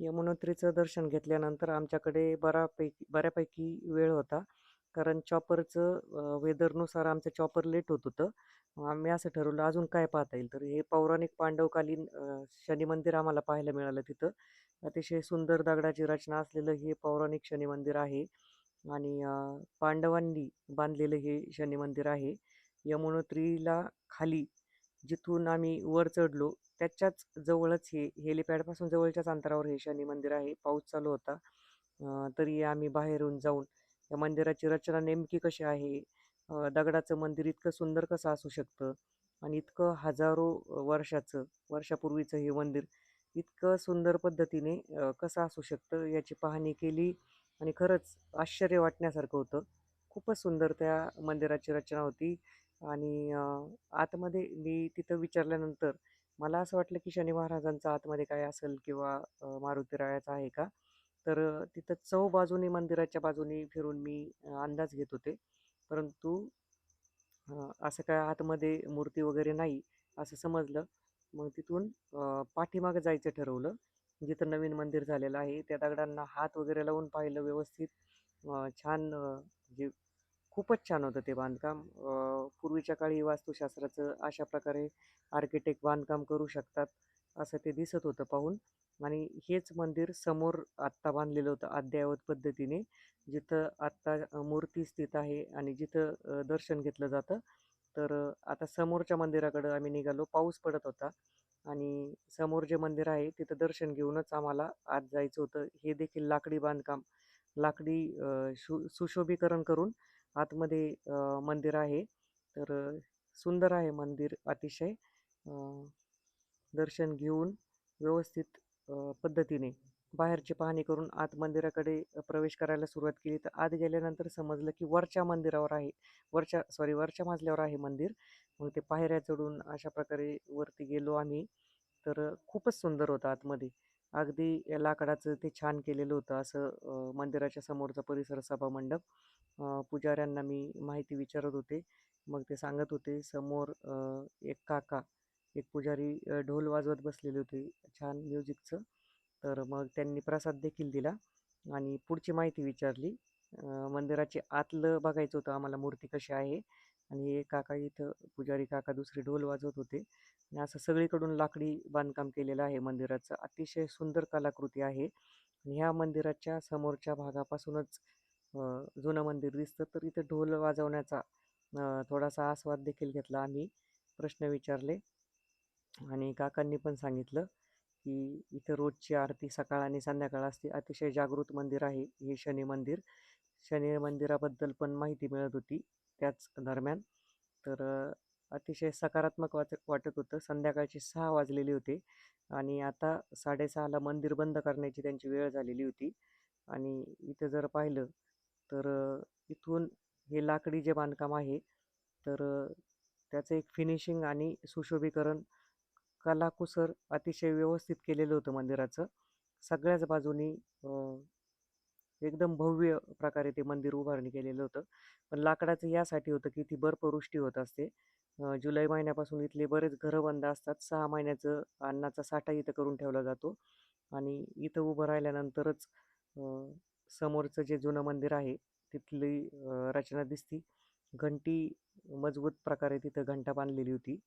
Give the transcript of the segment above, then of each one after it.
यमुनोत्रीचं दर्शन घेतल्यानंतर आमच्याकडे बऱ्यापैकी बऱ्यापैकी वेळ होता. कारण चॉपरचं वेदरनुसार आमचं चॉपर लेट होत होतं. आम्ही असं ठरवलं अजून काय पाहता येईल? तर हे पौराणिक पांडवकालीन शनी मंदिर आम्हाला पाहायला मिळालं तिथं. अतिशय सुंदर दगडाची रचना असलेलं हे पौराणिक शनी मंदिर आहे. आणि पांडवांनी बांधलेलं हे शनी मंदिर आहे. यमुनोत्रीला खाली जिथून आम्ही वर चढलो त्याच्याच जवळच हे हेलिपॅडपासून जवळच्याच अंतरावर हे शनी मंदिर आहे. पाऊस चालू होता. तरी आम्ही बाहेरून जाऊन या मंदिराची रचना नेमकी कशी आहे? दगडाचं मंदिर इतकं सुंदर कसं असू शकतं? आणि इतकं हजारो वर्षाचं वर्षापूर्वीचं हे मंदिर इतकं सुंदर पद्धतीने कसं असू शकतं याची पाहणी केली आणि खरंच आश्चर्य वाटण्यासारखं होतं. खूपच सुंदर त्या मंदिराची रचना होती. आणि आतमध्ये मी तिथं विचारल्यानंतर मला असं वाटलं की शनी महाराजांचा आतमध्ये काय असेल किंवा अ, आहे का? तर तिथं चौ बाजूनी मंदिराच्या बाजूनी फिरून मी अंदाज घेत होते. परंतु असं काय आतमध्ये मूर्ती वगैरे नाही असं समजलं. मग तिथून पाठीमागं जायचं ठरवलं. जिथं नवीन मंदिर झालेलं आहे त्या दगडांना हात वगैरे लावून पाहिलं व्यवस्थित. छान जे खूपच छान होतं ते बांधकाम. पूर्वीच्या काळी वास्तुशास्त्राचं अशा प्रकारे आर्किटेक्ट बांधकाम करू शकतात असं ते दिसत होतं पाहून. आणि हेच मंदिर समोर आत्ता बांधलेलं होतं अद्ययावत पद्धतीने. जिथं आत्ता मूर्ती स्थित आहे आणि जिथं दर्शन घेतलं जातं. तर आता समोरच्या मंदिराकडं आम्ही निघालो पाऊस पडत होता. आणि समोर जे मंदिर आहे तिथं दर्शन घेऊनच आम्हाला आत जायचं होतं. हे देखील लाकडी बांधकाम लाकडी शु सुशोभीकरण करून आतमध्ये मंदिर आहे. तर सुंदर आहे मंदिर अतिशय. दर्शन घेऊन व्यवस्थित पद्धतीने बाहेरची पाहणी करून आत मंदिराकडे प्रवेश करायला सुरुवात केली. तर आत गेल्यानंतर समजलं की वरच्या मंदिरावर आहे. वरच्या सॉरी वरच्या मजल्यावर आहे मंदिर. मग ते पायऱ्या चढून अशा प्रकारे वरती गेलो आम्ही. तर खूपच सुंदर होतं आतमध्ये. अगदी या लाकडाचं ते छान केलेलं होतं असं मंदिराच्या समोरचा परिसर सभामंडप मंडप. पुजाऱ्यांना मी माहिती विचारत होते. मग ते सांगत होते समोर एक काका एक पुजारी ढोल वाजवत बसलेले होते छान म्युझिकचं. तर मग त्यांनी प्रसाद देखील दिला आणि पुढची माहिती विचारली. मंदिराचे आतलं बघायचं होतं आम्हाला मूर्ती कशी आहे. आणि हे काका इथं पुजारी काका दुसरे ढोल वाजवत होते. आणि असं सगळीकडून लाकडी बांधकाम केलेलं आहे मंदिराचं. अतिशय सुंदर कलाकृती आहे. आणि ह्या मंदिराच्या समोरच्या भागापासूनच जुनं मंदिर दिसतं. तर इथं ढोल वाजवण्याचा थोडासा आस्वाद देखील घेतला आम्ही. प्रश्न विचारले. आणि काकांनी पण सांगितलं की इथं रोजची आरती सकाळ आणि संध्याकाळ असते. अतिशय जागृत मंदिर आहे हे शनी मंदिर. शनी मंदिराबद्दल पण माहिती मिळत होती. त्याच दरम्यान. तर अतिशय सकारात्मक वाच वाटत होतं. संध्याकाळची सहा वाजलेली होती आणि आता साडेसहाला मंदिर बंद करण्याची त्यांची वेळ झालेली होती. आणि इथं जर पाहिलं तर इथून हे लाकडी जे बांधकाम आहे तर त्याचं एक फिनिशिंग आणि सुशोभीकरण कलाकुसर अतिशय व्यवस्थित केलेलं होतं मंदिराचं. सगळ्याच बाजूनी एकदम भव्य प्रकारे ते मंदिर उभारणी केलेलं होतं. पण लाकडाचं यासाठी होतं की ती बर्फवृष्टी होत असते. जुलै महिन्यापासून इथले बरेच घरं बंद असतात. सहा महिन्याचं अन्नाचा साठा इथं करून ठेवला जातो. आणि इथं उभं राहिल्यानंतरच समोरचं जे जुनं मंदिर आहे तिथली रचना दिसती. घंटी मजबूत प्रकारे तिथं घंटा बांधलेली होती.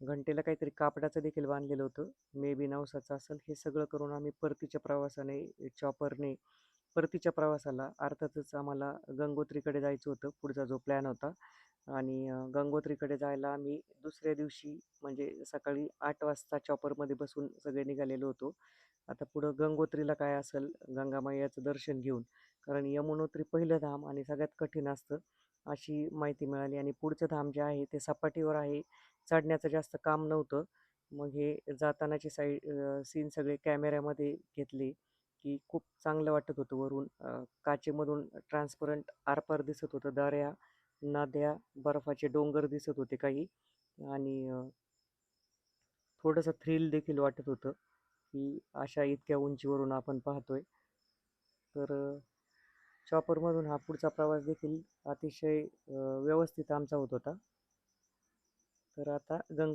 घंटेला काहीतरी कापडाचं देखील बांधलेलं होतं. मे बी नवसाचं असेल. हे सगळं करून आम्ही परतीच्या प्रवासाने चॉपरने परतीच्या प्रवासाला अर्थातच आम्हाला गंगोत्रीकडे जायचं होतं पुढचा जो प्लॅन होता. आणि गंगोत्रीकडे जायला आम्ही दुसऱ्या दिवशी म्हणजे सकाळी आठ वाजता चॉपरमध्ये बसून सगळे निघालेलो होतो. आता पुढं गंगोत्रीला काय असेल गंगामायाचं दर्शन घेऊन. कारण यमुनोत्री पहिलं धाम आणि सगळ्यात कठीण असतं अशी माहिती मिळाली. आणि पुढचं धाम जे आहे ते सपाटीवर आहे. चढण्याचं जास्त काम नव्हतं. मग हे जातानाचे साईड सीन सगळे कॅमेऱ्यामध्ये घेतले. की खूप चांगलं वाटत होतं वरून. काचेमधून ट्रान्सपरंट आरपार दिसत होतं दऱ्या नद्या बर्फाचे डोंगर दिसत होते काही. आणि थोडंसं थ्रिल देखील वाटत होतं की अशा इतक्या उंचीवरून आपण पाहतोय. तर चॉपरमधून हा पुढचा प्रवास देखील अतिशय व्यवस्थित आमचा होत होता. तर आता गंगो